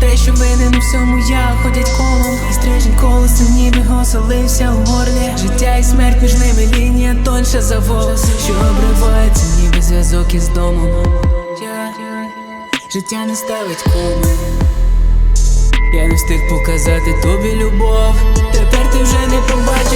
те, що винен у всьому я ходять колом. І стрижень колесом ніби оселився у горлі. Життя і смерть між ними лінія тоньша за волос. Що обривається, ніби зв'язок із домом. Життя не ставить кому я не встиг показати тобі любов. Тепер ти вже не побачиш.